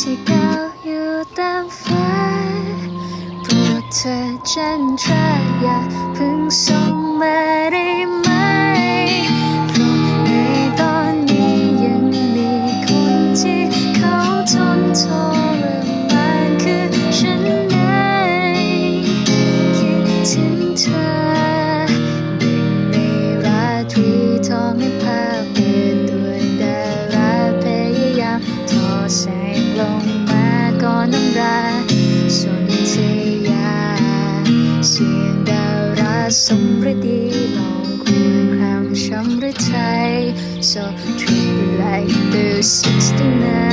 ที่เก่าอยู่ตามฟ้าโปรดเธอจันทราอย่าพิ่งส่งมาได้ไหมเพราะในตอนนี้ยังมีคนที่เขาทนทรมานคือฉันเองคิดถึงเธอหนึ่งในราตรี สมฤดีลองควรครามช้ำหรือไทย so treat like the 69